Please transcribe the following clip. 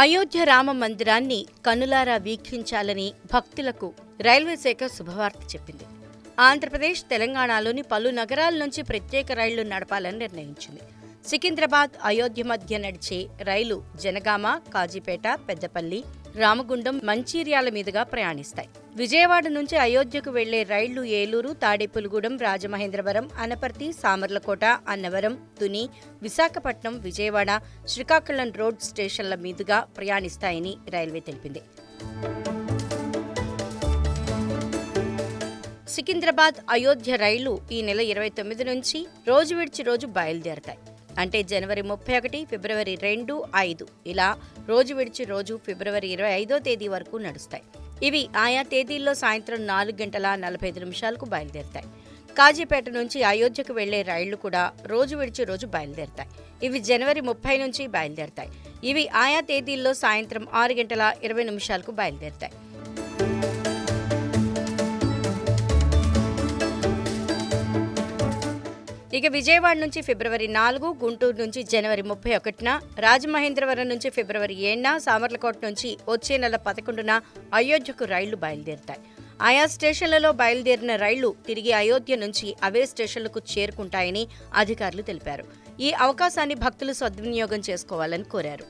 అయోధ్య రామ మందిరాన్ని కనులారా వీక్షించాలని భక్తులకు రైల్వే శాఖ శుభవార్త చెప్పింది. ఆంధ్రప్రదేశ్ తెలంగాణలోని పలు నగరాల నుంచి ప్రత్యేక రైళ్ళు నడపాలని నిర్ణయించింది. సికింద్రాబాద్ అయోధ్య మధ్య నడిచే రైలు జనగామ కాజీపేట పెద్దపల్లి రామగుండం మంచిర్యాల మీదుగా ప్రయాణిస్తాయి. విజయవాడ నుంచి అయోధ్యకు వెళ్ళే రైళ్ళు ఏలూరు తాడేపులగూడెం రాజమహేంద్రవరం అనపర్తి సామర్లకోట అన్నవరం తుని విశాఖపట్నం విజయవాడ శ్రీకాకుళం రోడ్ స్టేషన్ల మీదుగా ప్రయాణిస్తాయని రైల్వే తెలిపింది. సికింద్రాబాద్ అయోధ్య రైళ్ళు ఈ నెల ఇరవై తొమ్మిది నుంచి రోజు విడిచి రోజు బయలుదేరతాయి. అంటే జనవరి ముప్పై ఒకటి ఫిబ్రవరి రెండు ఐదు ఇలా రోజు విడిచి రోజు ఫిబ్రవరి ఇరవై ఐదో తేదీ వరకు నడుస్తాయి. ఇవి ఆయా తేదీల్లో సాయంత్రం నాలుగు గంటల నలభై ఐదు నిమిషాలకు బయలుదేరుతాయి. కాజీపేట నుంచి అయోధ్యకు వెళ్ళే రైళ్ళు కూడా రోజు విడిచి రోజు బయలుదేరుతాయి. ఇవి జనవరి ముప్పై నుంచి బయలుదేరుతాయి. ఇవి ఆయా తేదీల్లో సాయంత్రం ఆరు గంటల ఇరవై నిమిషాలకు బయలుదేరుతాయి. ఇక విజయవాడ నుంచి ఫిబ్రవరి నాలుగు గుంటూరు నుంచి జనవరి ముప్పై ఒకటిన రాజమహేంద్రవరం నుంచి ఫిబ్రవరి ఏడున సామర్లకోట నుంచి వచ్చే నెల పదకొండున అయోధ్యకు రైళ్ళు బయలుదేరుతాయి. ఆయా స్టేషన్లలో బయలుదేరిన రైళ్ళు తిరిగి అయోధ్య నుంచి అవే స్టేషన్లకు చేరుకుంటాయని అధికారులు తెలిపారు. ఈ అవకాశాన్ని భక్తులు సద్వినియోగం చేసుకోవాలని కోరారు.